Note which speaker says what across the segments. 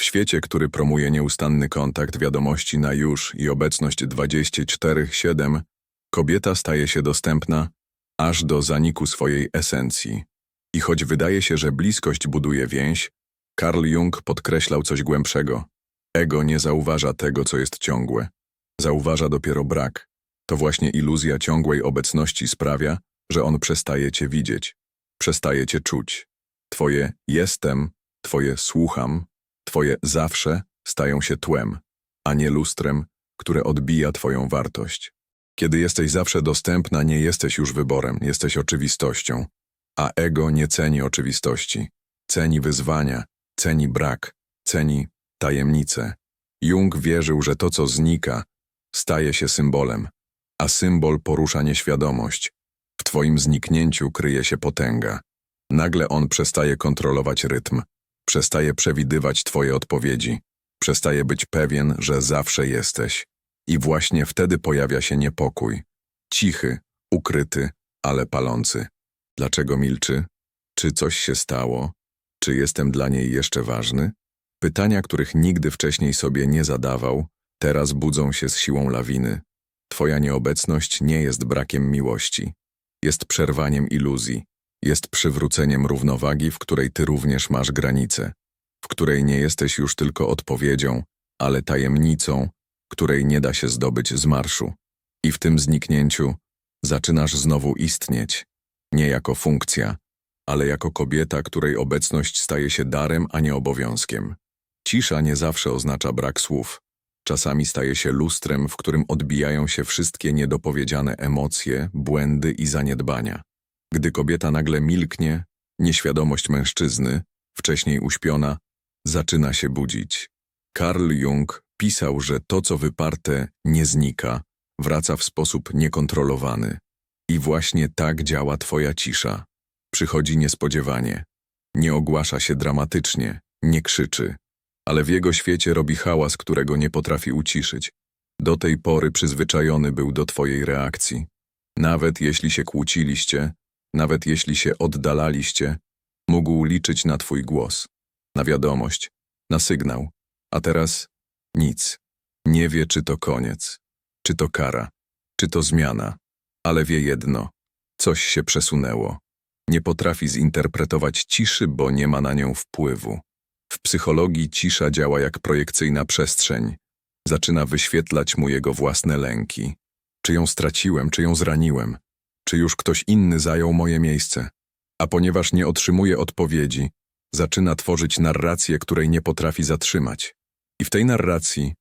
Speaker 1: W świecie, który promuje nieustanny kontakt wiadomości na już i obecność 24-7, kobieta staje się dostępna aż do zaniku swojej esencji. I choć wydaje się, że bliskość buduje więź, Carl Jung podkreślał coś głębszego. Ego nie zauważa tego, co jest ciągłe. Zauważa dopiero brak. To właśnie iluzja ciągłej obecności sprawia, że on przestaje cię widzieć, przestaje cię czuć. Twoje jestem, twoje słucham, twoje zawsze stają się tłem, a nie lustrem, które odbija twoją wartość. Kiedy jesteś zawsze dostępna, nie jesteś już wyborem, jesteś oczywistością, a ego nie ceni oczywistości. Ceni wyzwania, ceni brak, ceni tajemnice. Jung wierzył, że to, co znika, staje się symbolem, a symbol porusza nieświadomość. W twoim zniknięciu kryje się potęga. Nagle on przestaje kontrolować rytm, przestaje przewidywać twoje odpowiedzi, przestaje być pewien, że zawsze jesteś. I właśnie wtedy pojawia się niepokój. Cichy, ukryty, ale palący. Dlaczego milczy? Czy coś się stało? Czy jestem dla niej jeszcze ważny? Pytania, których nigdy wcześniej sobie nie zadawał, teraz budzą się z siłą lawiny. Twoja nieobecność nie jest brakiem miłości. Jest przerwaniem iluzji. Jest przywróceniem równowagi, w której ty również masz granice. W której nie jesteś już tylko odpowiedzią, ale tajemnicą, której nie da się zdobyć z marszu. I w tym zniknięciu zaczynasz znowu istnieć. Nie jako funkcja, ale jako kobieta, której obecność staje się darem, a nie obowiązkiem. Cisza nie zawsze oznacza brak słów. Czasami staje się lustrem, w którym odbijają się wszystkie niedopowiedziane emocje, błędy i zaniedbania. Gdy kobieta nagle milknie, nieświadomość mężczyzny, wcześniej uśpiona, zaczyna się budzić. Carl Jung pisał, że to, co wyparte, nie znika, wraca w sposób niekontrolowany. I właśnie tak działa twoja cisza. Przychodzi niespodziewanie. Nie ogłasza się dramatycznie, nie krzyczy, ale w jego świecie robi hałas, którego nie potrafi uciszyć. Do tej pory przyzwyczajony był do twojej reakcji. Nawet jeśli się kłóciliście, nawet jeśli się oddalaliście, mógł liczyć na twój głos, na wiadomość, na sygnał. A teraz nic. Nie wie, czy to koniec, czy to kara, czy to zmiana, ale wie jedno. Coś się przesunęło. Nie potrafi zinterpretować ciszy, bo nie ma na nią wpływu. W psychologii cisza działa jak projekcyjna przestrzeń. Zaczyna wyświetlać mu jego własne lęki. Czy ją straciłem, czy ją zraniłem? Czy już ktoś inny zajął moje miejsce? A ponieważ nie otrzymuje odpowiedzi, zaczyna tworzyć narrację, której nie potrafi zatrzymać. I w tej narracji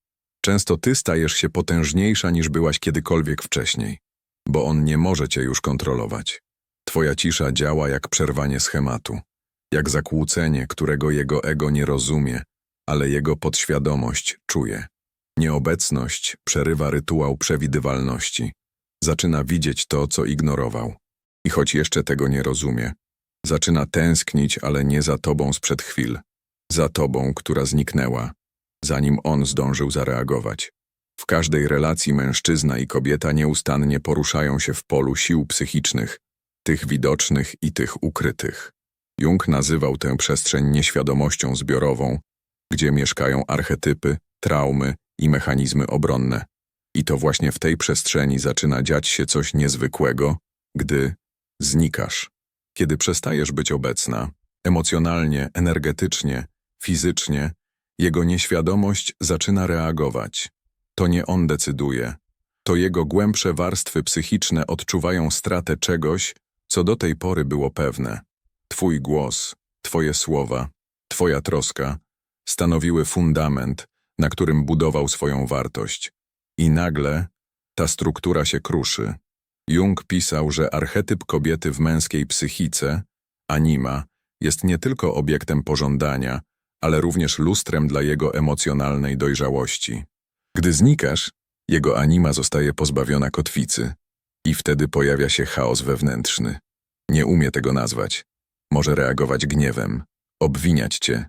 Speaker 1: często ty stajesz się potężniejsza niż byłaś kiedykolwiek wcześniej, bo on nie może cię już kontrolować. Twoja cisza działa jak przerwanie schematu, jak zakłócenie, którego jego ego nie rozumie, ale jego podświadomość czuje. Nieobecność przerywa rytuał przewidywalności. Zaczyna widzieć to, co ignorował. I choć jeszcze tego nie rozumie, zaczyna tęsknić, ale nie za tobą sprzed chwil, za tobą, która zniknęła, zanim on zdążył zareagować. W każdej relacji mężczyzna i kobieta nieustannie poruszają się w polu sił psychicznych, tych widocznych i tych ukrytych. Jung nazywał tę przestrzeń nieświadomością zbiorową, gdzie mieszkają archetypy, traumy i mechanizmy obronne. I to właśnie w tej przestrzeni zaczyna dziać się coś niezwykłego, gdy znikasz. Kiedy przestajesz być obecna, emocjonalnie, energetycznie, fizycznie, jego nieświadomość zaczyna reagować. To nie on decyduje. To jego głębsze warstwy psychiczne odczuwają stratę czegoś, co do tej pory było pewne. Twój głos, Twoje słowa, Twoja troska stanowiły fundament, na którym budował swoją wartość. I nagle ta struktura się kruszy. Jung pisał, że archetyp kobiety w męskiej psychice, anima, jest nie tylko obiektem pożądania, ale również lustrem dla jego emocjonalnej dojrzałości. Gdy znikasz, jego anima zostaje pozbawiona kotwicy i wtedy pojawia się chaos wewnętrzny. Nie umie tego nazwać. Może reagować gniewem, obwiniać cię,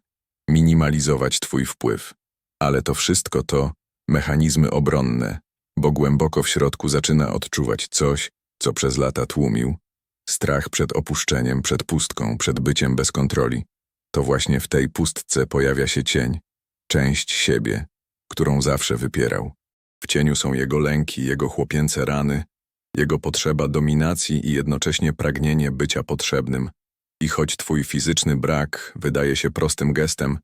Speaker 1: minimalizować twój wpływ. Ale to wszystko to mechanizmy obronne, bo głęboko w środku zaczyna odczuwać coś, co przez lata tłumił. Strach przed opuszczeniem, przed pustką, przed byciem bez kontroli. To właśnie w tej pustce pojawia się cień. część siebie, którą zawsze wypierał. W cieniu są jego lęki, jego chłopięce rany, jego potrzeba dominacji i jednocześnie pragnienie bycia potrzebnym. I choć twój fizyczny brak wydaje się prostym gestem,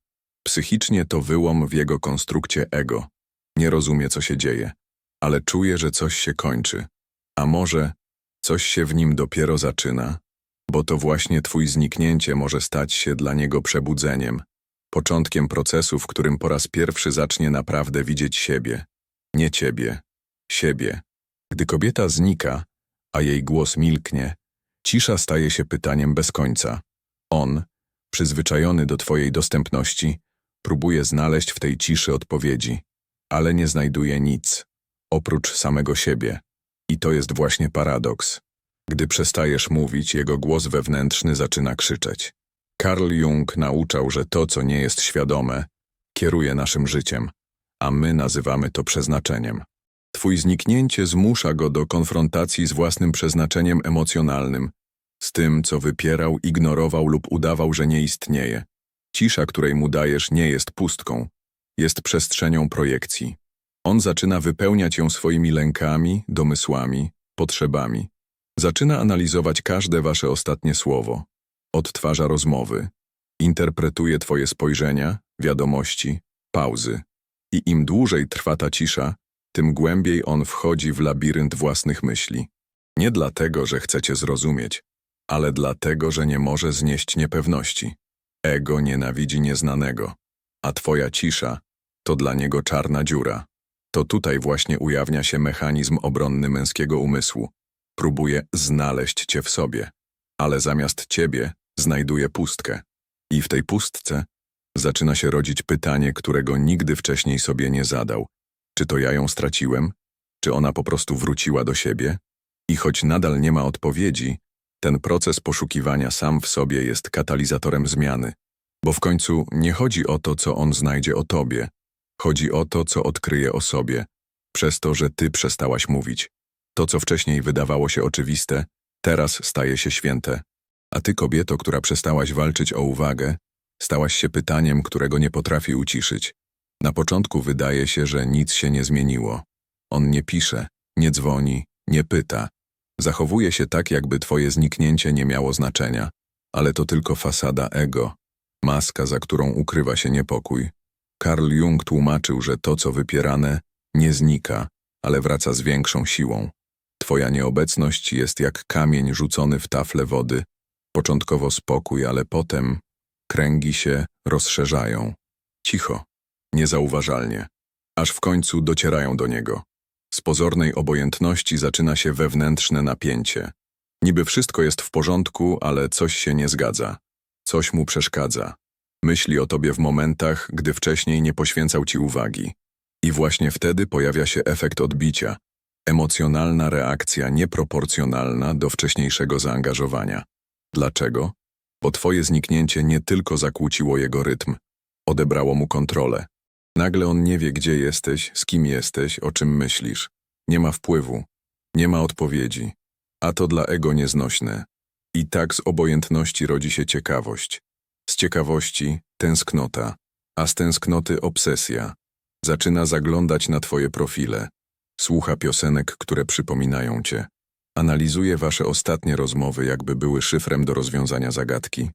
Speaker 1: psychicznie to wyłom w jego konstrukcie ego. Nie rozumie, co się dzieje, ale czuje, że coś się kończy. A może coś się w nim dopiero zaczyna, bo to właśnie twój zniknięcie może stać się dla niego przebudzeniem, początkiem procesu, w którym po raz pierwszy zacznie naprawdę widzieć siebie. Nie ciebie, siebie. Gdy kobieta znika, a jej głos milknie, cisza staje się pytaniem bez końca. On, przyzwyczajony do twojej dostępności, próbuje znaleźć w tej ciszy odpowiedzi, ale nie znajduje nic, oprócz samego siebie. I to jest właśnie paradoks. Gdy przestajesz mówić, jego głos wewnętrzny zaczyna krzyczeć. Carl Jung nauczał, że to, co nie jest świadome, kieruje naszym życiem, a my nazywamy to przeznaczeniem. Twój zniknięcie zmusza go do konfrontacji z własnym przeznaczeniem emocjonalnym, z tym, co wypierał, ignorował lub udawał, że nie istnieje. Cisza, której mu dajesz, nie jest pustką, jest przestrzenią projekcji. On zaczyna wypełniać ją swoimi lękami, domysłami, potrzebami. Zaczyna analizować każde wasze ostatnie słowo, odtwarza rozmowy, interpretuje twoje spojrzenia, wiadomości, pauzy. I im dłużej trwa ta cisza, tym głębiej on wchodzi w labirynt własnych myśli. Nie dlatego, że chcecie zrozumieć, ale dlatego, że nie może znieść niepewności. Ego nienawidzi nieznanego, a twoja cisza to dla niego czarna dziura. To tutaj właśnie ujawnia się mechanizm obronny męskiego umysłu. Próbuje znaleźć cię w sobie, ale zamiast ciebie znajduje pustkę. I w tej pustce zaczyna się rodzić pytanie, którego nigdy wcześniej sobie nie zadał. Czy to ja ją straciłem? Czy ona po prostu wróciła do siebie? I choć nadal nie ma odpowiedzi, ten proces poszukiwania sam w sobie jest katalizatorem zmiany. Bo w końcu nie chodzi o to, co on znajdzie o tobie. Chodzi o to, co odkryje o sobie, przez to, że ty przestałaś mówić. To, co wcześniej wydawało się oczywiste, teraz staje się święte. A ty, kobieto, która przestałaś walczyć o uwagę, stałaś się pytaniem, którego nie potrafi uciszyć. Na początku wydaje się, że nic się nie zmieniło. On nie pisze, nie dzwoni, nie pyta. Zachowuje się tak, jakby twoje zniknięcie nie miało znaczenia, ale to tylko fasada ego, maska, za którą ukrywa się niepokój. Carl Jung tłumaczył, że to, co wypierane, nie znika, ale wraca z większą siłą. Twoja nieobecność jest jak kamień rzucony w tafle wody. Początkowo spokój, ale potem kręgi się rozszerzają. Cicho, niezauważalnie, aż w końcu docierają do niego. Z pozornej obojętności zaczyna się wewnętrzne napięcie. Niby wszystko jest w porządku, ale coś się nie zgadza. Coś mu przeszkadza. Myśli o tobie w momentach, gdy wcześniej nie poświęcał ci uwagi. I właśnie wtedy pojawia się efekt odbicia. Emocjonalna reakcja nieproporcjonalna do wcześniejszego zaangażowania. Dlaczego? Bo twoje zniknięcie nie tylko zakłóciło jego rytm, odebrało mu kontrolę. Nagle on nie wie, gdzie jesteś, z kim jesteś, o czym myślisz. Nie ma wpływu, nie ma odpowiedzi, a to dla ego nieznośne. I tak z obojętności rodzi się ciekawość. Z ciekawości tęsknota, a z tęsknoty obsesja. Zaczyna zaglądać na twoje profile, słucha piosenek, które przypominają cię, analizuje wasze ostatnie rozmowy, jakby były szyfrem do rozwiązania zagadki.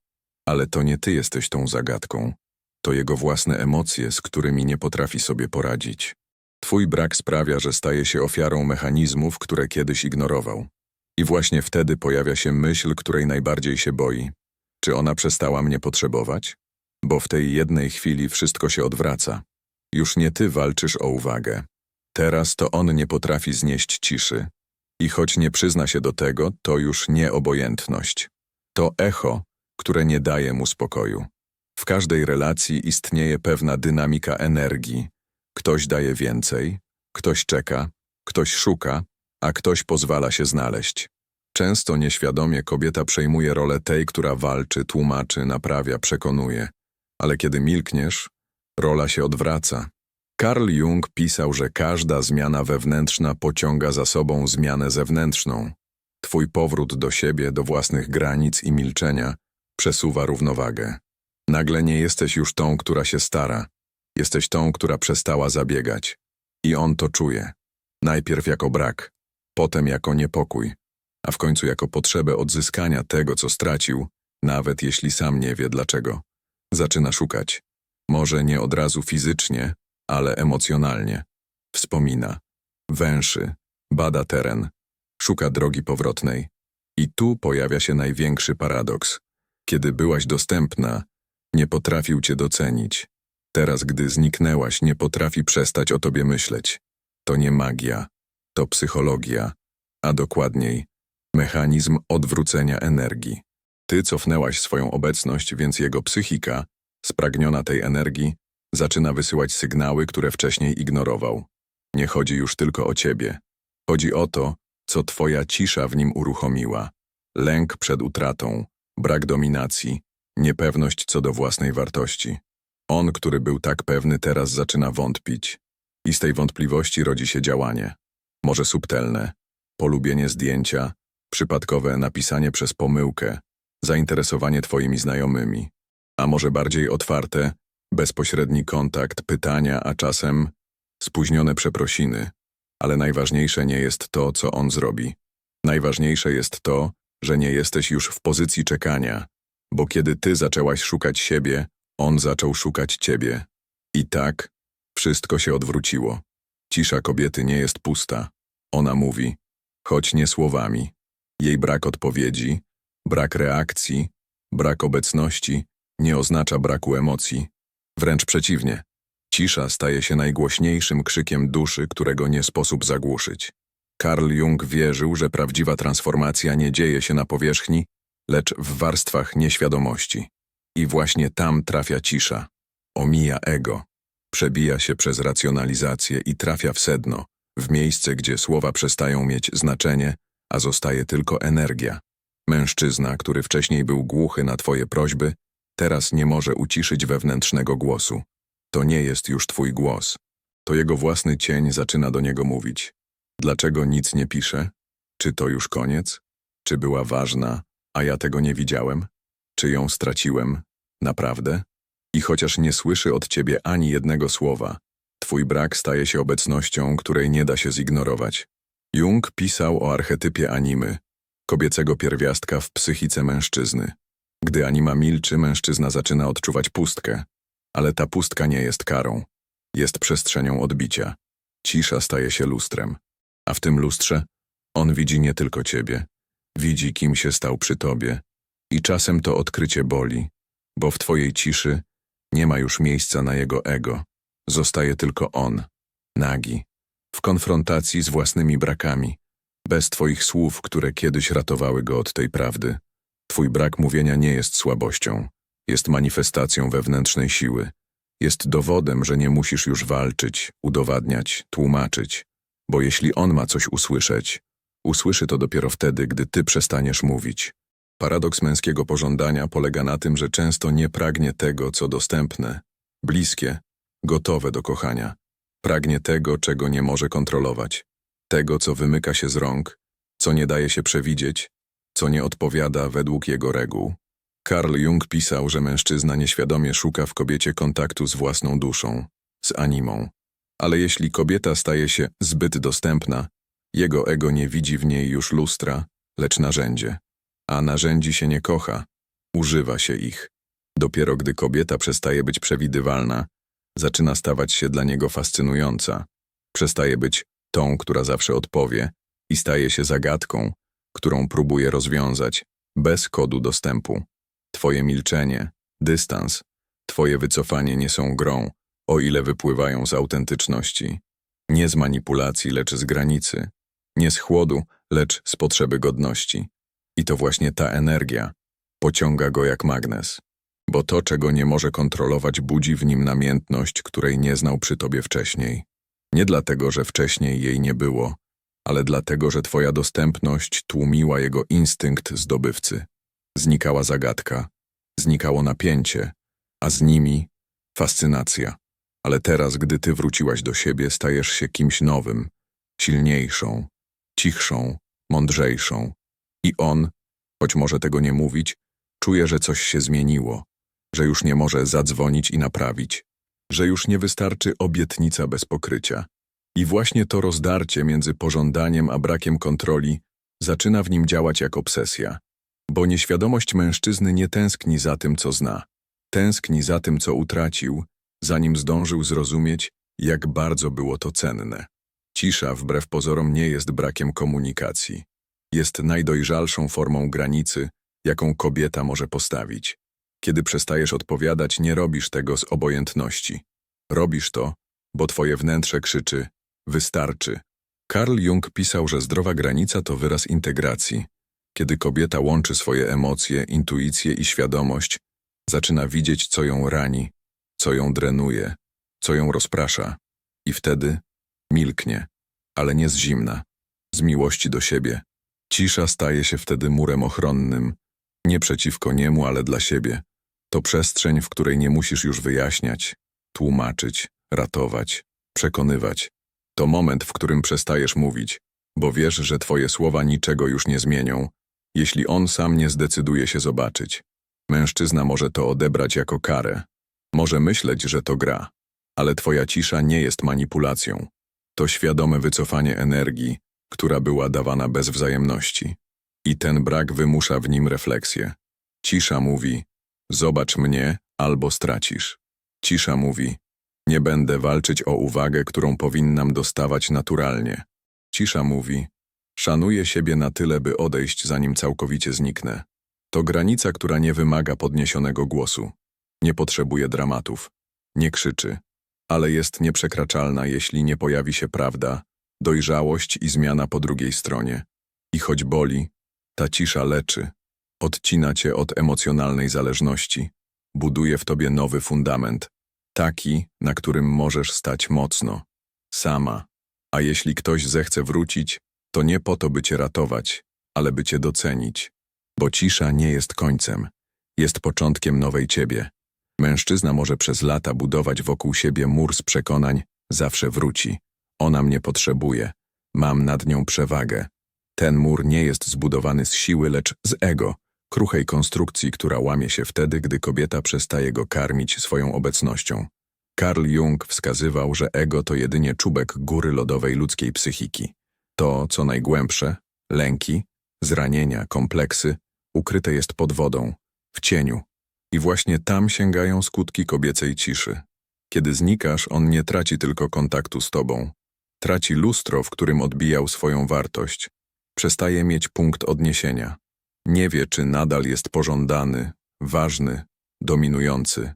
Speaker 1: Ale to nie ty jesteś tą zagadką. To jego własne emocje, z którymi nie potrafi sobie poradzić. Twój brak sprawia, że staje się ofiarą mechanizmów, które kiedyś ignorował. I właśnie wtedy pojawia się myśl, której najbardziej się boi. Czy ona przestała mnie potrzebować? Bo w tej jednej chwili wszystko się odwraca. Już nie ty walczysz o uwagę. Teraz to on nie potrafi znieść ciszy. I choć nie przyzna się do tego, to już nie obojętność. To echo, które nie daje mu spokoju. W każdej relacji istnieje pewna dynamika energii. Ktoś daje więcej, ktoś czeka, ktoś szuka, a ktoś pozwala się znaleźć. Często nieświadomie kobieta przejmuje rolę tej, która walczy, tłumaczy, naprawia, przekonuje. Ale kiedy milkniesz, rola się odwraca. Carl Jung pisał, że każda zmiana wewnętrzna pociąga za sobą zmianę zewnętrzną. Twój powrót do siebie, do własnych granic i milczenia przesuwa równowagę. Nagle nie jesteś już tą, która się stara. Jesteś tą, która przestała zabiegać. I on to czuje. Najpierw jako brak, potem jako niepokój, a w końcu jako potrzebę odzyskania tego, co stracił, nawet jeśli sam nie wie dlaczego. Zaczyna szukać. Może nie od razu fizycznie, ale emocjonalnie. Wspomina. Węszy, bada teren, szuka drogi powrotnej. I tu pojawia się największy paradoks. Kiedy byłaś dostępna, nie potrafił cię docenić. Teraz, gdy zniknęłaś, nie potrafi przestać o tobie myśleć. To nie magia, to psychologia, a dokładniej mechanizm odwrócenia energii. Ty cofnęłaś swoją obecność, więc jego psychika, spragniona tej energii, zaczyna wysyłać sygnały, które wcześniej ignorował. Nie chodzi już tylko o ciebie. Chodzi o to, co twoja cisza w nim uruchomiła. Lęk przed utratą, brak dominacji, niepewność co do własnej wartości. On, który był tak pewny, teraz zaczyna wątpić. I z tej wątpliwości rodzi się działanie. Może subtelne, polubienie zdjęcia, przypadkowe napisanie przez pomyłkę, zainteresowanie twoimi znajomymi. A może bardziej otwarte, bezpośredni kontakt, pytania, a czasem spóźnione przeprosiny. Ale najważniejsze nie jest to, co on zrobi. Najważniejsze jest to, że nie jesteś już w pozycji czekania, bo kiedy ty zaczęłaś szukać siebie, on zaczął szukać ciebie. I tak wszystko się odwróciło. Cisza kobiety nie jest pusta. Ona mówi, choć nie słowami. Jej brak odpowiedzi, brak reakcji, brak obecności nie oznacza braku emocji. Wręcz przeciwnie. Cisza staje się najgłośniejszym krzykiem duszy, którego nie sposób zagłuszyć. Carl Jung wierzył, że prawdziwa transformacja nie dzieje się na powierzchni, lecz w warstwach nieświadomości. I właśnie tam trafia cisza. Omija ego. Przebija się przez racjonalizację i trafia w sedno, w miejsce, gdzie słowa przestają mieć znaczenie, a zostaje tylko energia. Mężczyzna, który wcześniej był głuchy na twoje prośby, teraz nie może uciszyć wewnętrznego głosu. To nie jest już twój głos. To jego własny cień zaczyna do niego mówić. Dlaczego nic nie pisze? Czy to już koniec? Czy była ważna, a ja tego nie widziałem? Czy ją straciłem? Naprawdę? I chociaż nie słyszy od ciebie ani jednego słowa, twój brak staje się obecnością, której nie da się zignorować. Jung pisał o archetypie animy, kobiecego pierwiastka w psychice mężczyzny. Gdy anima milczy, mężczyzna zaczyna odczuwać pustkę, ale ta pustka nie jest karą, jest przestrzenią odbicia. Cisza staje się lustrem, a w tym lustrze on widzi nie tylko ciebie, widzi kim się stał przy tobie i czasem to odkrycie boli, bo w twojej ciszy nie ma już miejsca na jego ego, zostaje tylko on, nagi, w konfrontacji z własnymi brakami, bez twoich słów, które kiedyś ratowały go od tej prawdy. Twój brak mówienia nie jest słabością, jest manifestacją wewnętrznej siły. Jest dowodem, że nie musisz już walczyć, udowadniać, tłumaczyć, bo jeśli on ma coś usłyszeć, usłyszy to dopiero wtedy, gdy ty przestaniesz mówić. Paradoks męskiego pożądania polega na tym, że często nie pragnie tego, co dostępne, bliskie, gotowe do kochania. Pragnie tego, czego nie może kontrolować, tego, co wymyka się z rąk, co nie daje się przewidzieć, co nie odpowiada według jego reguł. Carl Jung pisał, że mężczyzna nieświadomie szuka w kobiecie kontaktu z własną duszą, z animą. Ale jeśli kobieta staje się zbyt dostępna, jego ego nie widzi w niej już lustra, lecz narzędzie. A narzędzi się nie kocha, używa się ich. Dopiero gdy kobieta przestaje być przewidywalna, zaczyna stawać się dla niego fascynująca. Przestaje być tą, która zawsze odpowie i staje się zagadką, którą próbuje rozwiązać, bez kodu dostępu. Twoje milczenie, dystans, twoje wycofanie nie są grą, o ile wypływają z autentyczności. Nie z manipulacji, lecz z granicy. Nie z chłodu, lecz z potrzeby godności. I to właśnie ta energia pociąga go jak magnes. Bo to, czego nie może kontrolować, budzi w nim namiętność, której nie znał przy tobie wcześniej. Nie dlatego, że wcześniej jej nie było, ale dlatego, że twoja dostępność tłumiła jego instynkt zdobywcy. Znikała zagadka, znikało napięcie, a z nimi fascynacja. Ale teraz, gdy ty wróciłaś do siebie, stajesz się kimś nowym, silniejszą, cichszą, mądrzejszą. I on, choć może tego nie mówić, czuje, że coś się zmieniło, że już nie może zadzwonić i naprawić, że już nie wystarczy obietnica bez pokrycia. I właśnie to rozdarcie między pożądaniem a brakiem kontroli zaczyna w nim działać jak obsesja. Bo nieświadomość mężczyzny nie tęskni za tym, co zna. Tęskni za tym, co utracił, zanim zdążył zrozumieć, jak bardzo było to cenne. Cisza, wbrew pozorom, nie jest brakiem komunikacji. Jest najdojrzalszą formą granicy, jaką kobieta może postawić. Kiedy przestajesz odpowiadać, nie robisz tego z obojętności. Robisz to, bo twoje wnętrze krzyczy wystarczy. Karl Jung pisał, że zdrowa granica to wyraz integracji. Kiedy kobieta łączy swoje emocje, intuicję i świadomość, zaczyna widzieć, co ją rani, co ją drenuje, co ją rozprasza. I wtedy milknie, ale nie z zimna, z miłości do siebie. Cisza staje się wtedy murem ochronnym, nie przeciwko niemu, ale dla siebie. To przestrzeń, w której nie musisz już wyjaśniać, tłumaczyć, ratować, przekonywać. To moment, w którym przestajesz mówić, bo wiesz, że twoje słowa niczego już nie zmienią, jeśli on sam nie zdecyduje się zobaczyć. Mężczyzna może to odebrać jako karę. Może myśleć, że to gra, ale twoja cisza nie jest manipulacją. To świadome wycofanie energii, która była dawana bez wzajemności. I ten brak wymusza w nim refleksję. Cisza mówi, zobacz mnie albo stracisz. Cisza mówi, nie będę walczyć o uwagę, którą powinnam dostawać naturalnie. Cisza mówi, szanuję siebie na tyle, by odejść, zanim całkowicie zniknę. To granica, która nie wymaga podniesionego głosu. Nie potrzebuje dramatów. Nie krzyczy. Ale jest nieprzekraczalna, jeśli nie pojawi się prawda, dojrzałość i zmiana po drugiej stronie. I choć boli, ta cisza leczy. Odcina cię od emocjonalnej zależności. Buduje w tobie nowy fundament. Taki, na którym możesz stać mocno. Sama. A jeśli ktoś zechce wrócić, to nie po to, by cię ratować, ale by cię docenić. Bo cisza nie jest końcem. Jest początkiem nowej ciebie. Mężczyzna może przez lata budować wokół siebie mur z przekonań, zawsze wróci. Ona mnie potrzebuje. Mam nad nią przewagę. Ten mur nie jest zbudowany z siły, lecz z ego, kruchej konstrukcji, która łamie się wtedy, gdy kobieta przestaje go karmić swoją obecnością. Carl Jung wskazywał, że ego to jedynie czubek góry lodowej ludzkiej psychiki. To, co najgłębsze, lęki, zranienia, kompleksy, ukryte jest pod wodą, w cieniu. I właśnie tam sięgają skutki kobiecej ciszy. Kiedy znikasz, on nie traci tylko kontaktu z tobą. Traci lustro, w którym odbijał swoją wartość. Przestaje mieć punkt odniesienia. Nie wie, czy nadal jest pożądany, ważny, dominujący.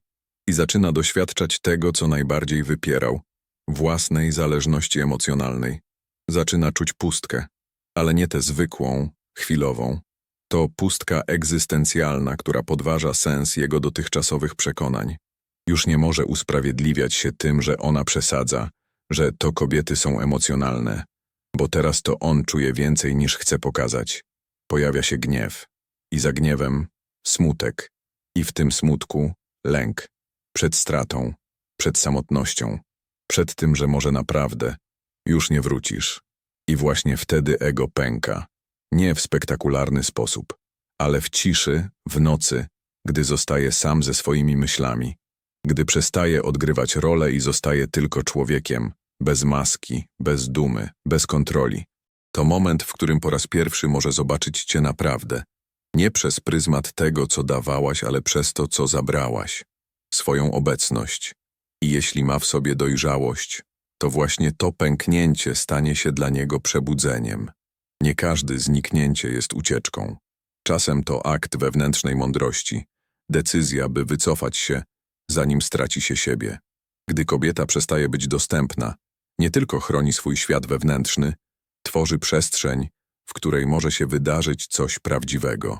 Speaker 1: I zaczyna doświadczać tego, co najbardziej wypierał własnej zależności emocjonalnej. Zaczyna czuć pustkę, ale nie tę zwykłą, chwilową. To pustka egzystencjalna, która podważa sens jego dotychczasowych przekonań. Już nie może usprawiedliwiać się tym, że ona przesadza, że to kobiety są emocjonalne, bo teraz to on czuje więcej niż chce pokazać. Pojawia się gniew i za gniewem smutek i w tym smutku lęk przed stratą, przed samotnością, przed tym, że może naprawdę już nie wrócisz. I właśnie wtedy ego pęka, nie w spektakularny sposób, ale w ciszy, w nocy, gdy zostaje sam ze swoimi myślami, gdy przestaje odgrywać rolę i zostaje tylko człowiekiem, bez maski, bez dumy, bez kontroli. To moment, w którym po raz pierwszy może zobaczyć cię naprawdę. Nie przez pryzmat tego, co dawałaś, ale przez to, co zabrałaś. Swoją obecność. I jeśli ma w sobie dojrzałość, to właśnie to pęknięcie stanie się dla niego przebudzeniem. Nie każdy zniknięcie jest ucieczką. Czasem to akt wewnętrznej mądrości, decyzja, by wycofać się, zanim straci się siebie. Gdy kobieta przestaje być dostępna, nie tylko chroni swój świat wewnętrzny, tworzy przestrzeń, w której może się wydarzyć coś prawdziwego.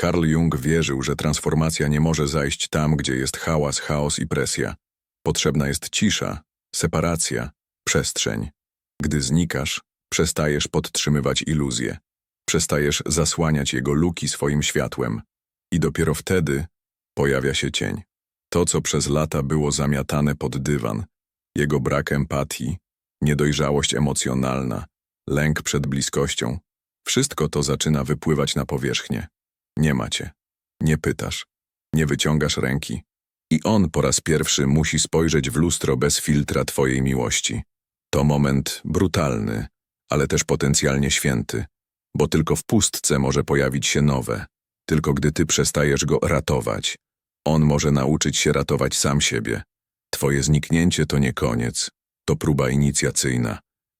Speaker 1: Carl Jung wierzył, że transformacja nie może zajść tam, gdzie jest hałas, chaos i presja. Potrzebna jest cisza, separacja, przestrzeń. Gdy znikasz, przestajesz podtrzymywać iluzję. Przestajesz zasłaniać jego luki swoim światłem. I dopiero wtedy pojawia się cień. To, co przez lata było zamiatane pod dywan, jego brak empatii, niedojrzałość emocjonalna, lęk przed bliskością, wszystko to zaczyna wypływać na powierzchnię. Nie macie. Nie pytasz. Nie wyciągasz ręki. I on po raz pierwszy musi spojrzeć w lustro bez filtra twojej miłości. To moment brutalny, ale też potencjalnie święty, bo tylko w pustce może pojawić się nowe. Tylko gdy ty przestajesz go ratować, on może nauczyć się ratować sam siebie. Twoje zniknięcie to nie koniec, to próba inicjacyjna.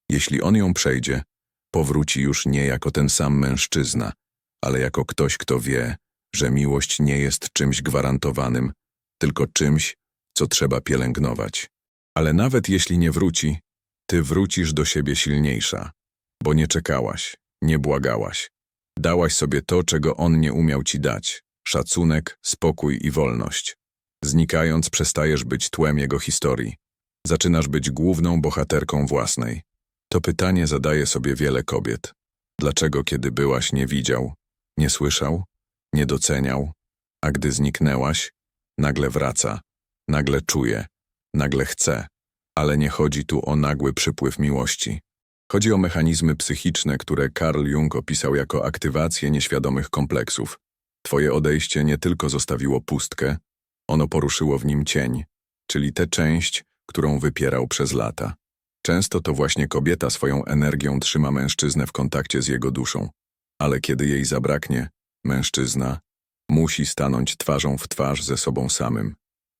Speaker 1: Jeśli on ją przejdzie, powróci już nie jako ten sam mężczyzna, ale jako ktoś, kto wie, że miłość nie jest czymś gwarantowanym, tylko czymś, co trzeba pielęgnować. Ale nawet jeśli nie wróci, ty wrócisz do siebie silniejsza, bo nie czekałaś, nie błagałaś. Dałaś sobie to, czego on nie umiał ci dać szacunek, spokój i wolność. Znikając, przestajesz być tłem jego historii. Zaczynasz być główną bohaterką własnej. To pytanie zadaje sobie wiele kobiet. Dlaczego, kiedy byłaś, nie widział, nie słyszał, nie doceniał, a gdy zniknęłaś, nagle wraca, nagle czuje, nagle chce, ale nie chodzi tu o nagły przypływ miłości. Chodzi o mechanizmy psychiczne, które Carl Jung opisał jako aktywację nieświadomych kompleksów. Twoje odejście nie tylko zostawiło pustkę, ono poruszyło w nim cień, czyli tę część, którą wypierał przez lata. Często to właśnie kobieta swoją energią trzyma mężczyznę w kontakcie z jego duszą, ale kiedy jej zabraknie, mężczyzna musi stanąć twarzą w twarz ze sobą samym.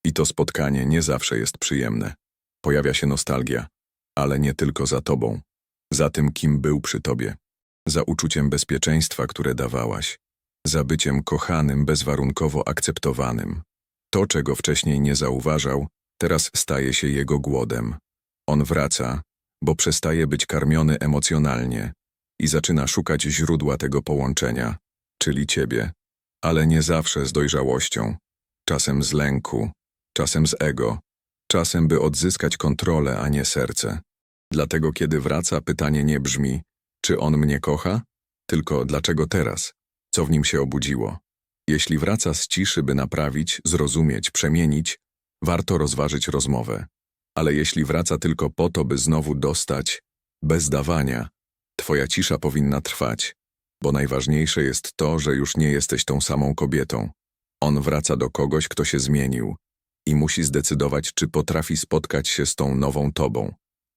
Speaker 1: I to spotkanie nie zawsze jest przyjemne. Pojawia się nostalgia, ale nie tylko za tobą, za tym, kim był przy tobie, za uczuciem bezpieczeństwa, które dawałaś, za byciem kochanym, bezwarunkowo akceptowanym. To, czego wcześniej nie zauważał, teraz staje się jego głodem. On wraca, bo przestaje być karmiony emocjonalnie i zaczyna szukać źródła tego połączenia, czyli ciebie, ale nie zawsze z dojrzałością, czasem z lęku, czasem z ego, czasem by odzyskać kontrolę, a nie serce. Dlatego kiedy wraca, pytanie nie brzmi, czy on mnie kocha, tylko dlaczego teraz, co w nim się obudziło. Jeśli wraca z ciszy, by naprawić, zrozumieć, przemienić, warto rozważyć rozmowę. Ale jeśli wraca tylko po to, by znowu dostać, bez dawania, twoja cisza powinna trwać, bo najważniejsze jest to, że już nie jesteś tą samą kobietą. On wraca do kogoś, kto się zmienił i musi zdecydować, czy potrafi spotkać się z tą nową tobą.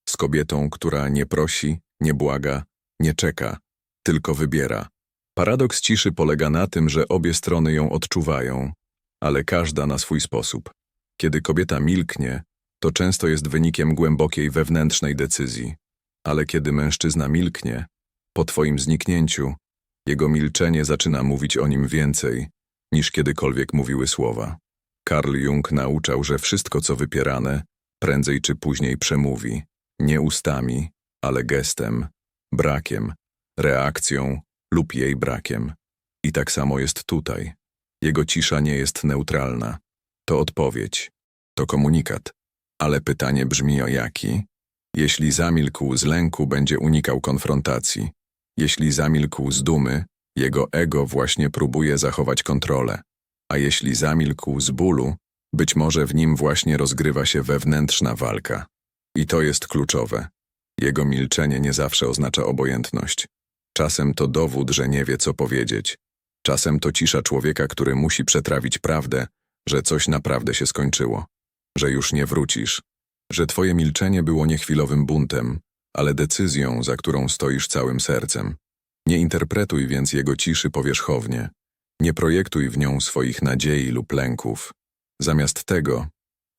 Speaker 1: Z kobietą, która nie prosi, nie błaga, nie czeka, tylko wybiera. Paradoks ciszy polega na tym, że obie strony ją odczuwają, ale każda na swój sposób. Kiedy kobieta milknie, to często jest wynikiem głębokiej wewnętrznej decyzji, ale kiedy mężczyzna milknie, po twoim zniknięciu, jego milczenie zaczyna mówić o nim więcej, niż kiedykolwiek mówiły słowa. Karl Jung nauczał, że wszystko, co wypierane, prędzej czy później przemówi, nie ustami, ale gestem, brakiem, reakcją lub jej brakiem. I tak samo jest tutaj. Jego cisza nie jest neutralna. To odpowiedź, to komunikat. Ale pytanie brzmi o jaki? Jeśli zamilkł z lęku, będzie unikał konfrontacji. Jeśli zamilkł z dumy, jego ego właśnie próbuje zachować kontrolę. A jeśli zamilkł z bólu, być może w nim właśnie rozgrywa się wewnętrzna walka. I to jest kluczowe. Jego milczenie nie zawsze oznacza obojętność. Czasem to dowód, że nie wie, co powiedzieć. Czasem to cisza człowieka, który musi przetrawić prawdę, że coś naprawdę się skończyło, że już nie wrócisz, że twoje milczenie było nie chwilowym buntem, ale decyzją, za którą stoisz całym sercem. Nie interpretuj więc jego ciszy powierzchownie. Nie projektuj w nią swoich nadziei lub lęków. Zamiast tego,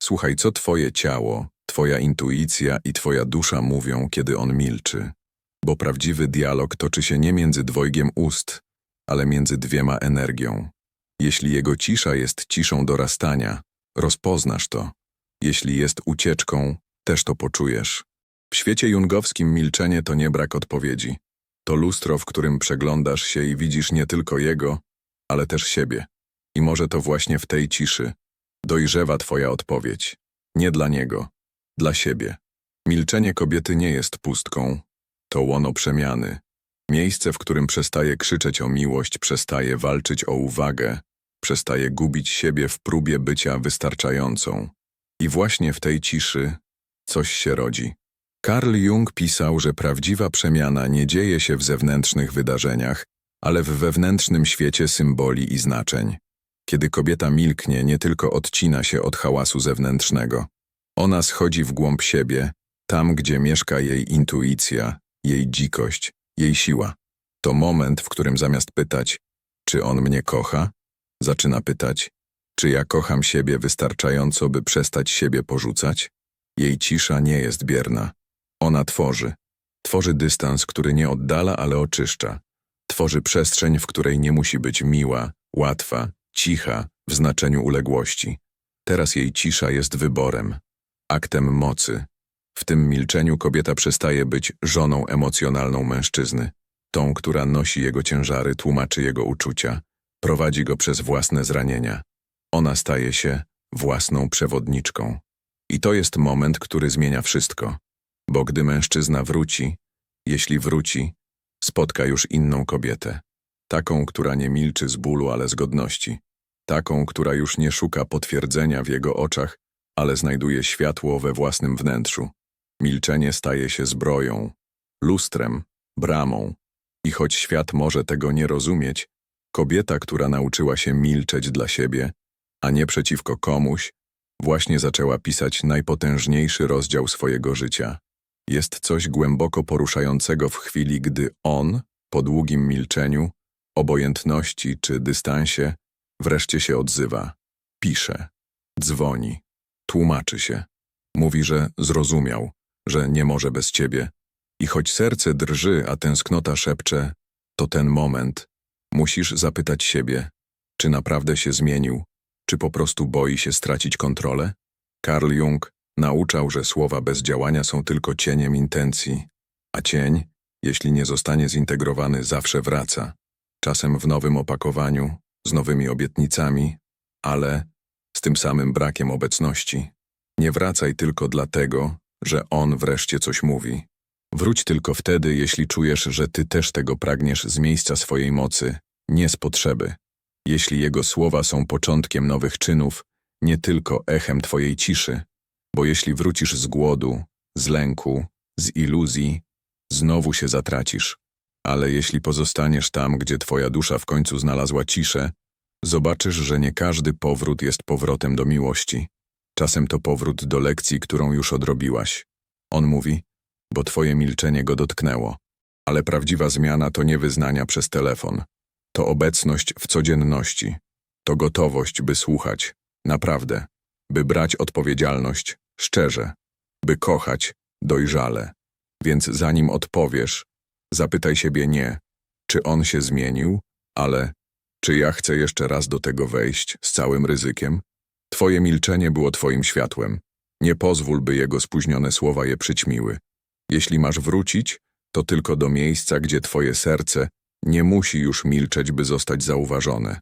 Speaker 1: słuchaj, co twoje ciało, twoja intuicja i twoja dusza mówią, kiedy on milczy. Bo prawdziwy dialog toczy się nie między dwojgiem ust, ale między dwiema energią. Jeśli jego cisza jest ciszą dorastania, rozpoznasz to. Jeśli jest ucieczką, też to poczujesz. W świecie jungowskim milczenie to nie brak odpowiedzi. To lustro, w którym przeglądasz się i widzisz nie tylko jego, ale też siebie. I może to właśnie w tej ciszy dojrzewa twoja odpowiedź. Nie dla niego, dla siebie. Milczenie kobiety nie jest pustką, to łono przemiany. Miejsce, w którym przestaje krzyczeć o miłość, przestaje walczyć o uwagę, przestaje gubić siebie w próbie bycia wystarczającą. I właśnie w tej ciszy coś się rodzi. Carl Jung pisał, że prawdziwa przemiana nie dzieje się w zewnętrznych wydarzeniach, ale w wewnętrznym świecie symboli i znaczeń. Kiedy kobieta milknie, nie tylko odcina się od hałasu zewnętrznego. Ona schodzi w głąb siebie, tam gdzie mieszka jej intuicja, jej dzikość, jej siła. To moment, w którym zamiast pytać, czy on mnie kocha, zaczyna pytać, czy ja kocham siebie wystarczająco, by przestać siebie porzucać? Jej cisza nie jest bierna. Ona tworzy. Tworzy dystans, który nie oddala, ale oczyszcza. Tworzy przestrzeń, w której nie musi być miła, łatwa, cicha w znaczeniu uległości. Teraz jej cisza jest wyborem, aktem mocy. W tym milczeniu kobieta przestaje być żoną emocjonalną mężczyzny, tą, która nosi jego ciężary, tłumaczy jego uczucia, prowadzi go przez własne zranienia. Ona staje się własną przewodniczką. I to jest moment, który zmienia wszystko. Bo gdy mężczyzna wróci, jeśli wróci, spotka już inną kobietę. Taką, która nie milczy z bólu, ale z godności. Taką, która już nie szuka potwierdzenia w jego oczach, ale znajduje światło we własnym wnętrzu. Milczenie staje się zbroją, lustrem, bramą. I choć świat może tego nie rozumieć, kobieta, która nauczyła się milczeć dla siebie, a nie przeciwko komuś, właśnie zaczęła pisać najpotężniejszy rozdział swojego życia. Jest coś głęboko poruszającego w chwili, gdy on, po długim milczeniu, obojętności czy dystansie, wreszcie się odzywa. Pisze, dzwoni, tłumaczy się. Mówi, że zrozumiał, że nie może bez ciebie. I choć serce drży, a tęsknota szepcze, to ten moment. Musisz zapytać siebie, czy naprawdę się zmienił, czy po prostu boi się stracić kontrolę? Karl Jung nauczał, że słowa bez działania są tylko cieniem intencji, a cień, jeśli nie zostanie zintegrowany, zawsze wraca. Czasem w nowym opakowaniu, z nowymi obietnicami, ale z tym samym brakiem obecności. Nie wracaj tylko dlatego, że on wreszcie coś mówi. Wróć tylko wtedy, jeśli czujesz, że ty też tego pragniesz z miejsca swojej mocy, nie z potrzeby. Jeśli jego słowa są początkiem nowych czynów, nie tylko echem twojej ciszy, bo jeśli wrócisz z głodu, z lęku, z iluzji, znowu się zatracisz. Ale jeśli pozostaniesz tam, gdzie twoja dusza w końcu znalazła ciszę, zobaczysz, że nie każdy powrót jest powrotem do miłości. Czasem to powrót do lekcji, którą już odrobiłaś. On mówi, bo twoje milczenie go dotknęło. Ale prawdziwa zmiana to nie wyznania przez telefon. To obecność w codzienności. To gotowość, by słuchać, naprawdę, by brać odpowiedzialność, szczerze, by kochać, dojrzale. Więc zanim odpowiesz, zapytaj siebie nie, czy on się zmienił, ale czy ja chcę jeszcze raz do tego wejść z całym ryzykiem? Twoje milczenie było twoim światłem. Nie pozwól, by jego spóźnione słowa je przyćmiły. Jeśli masz wrócić, to tylko do miejsca, gdzie twoje serce nie musi już milczeć, by zostać zauważone.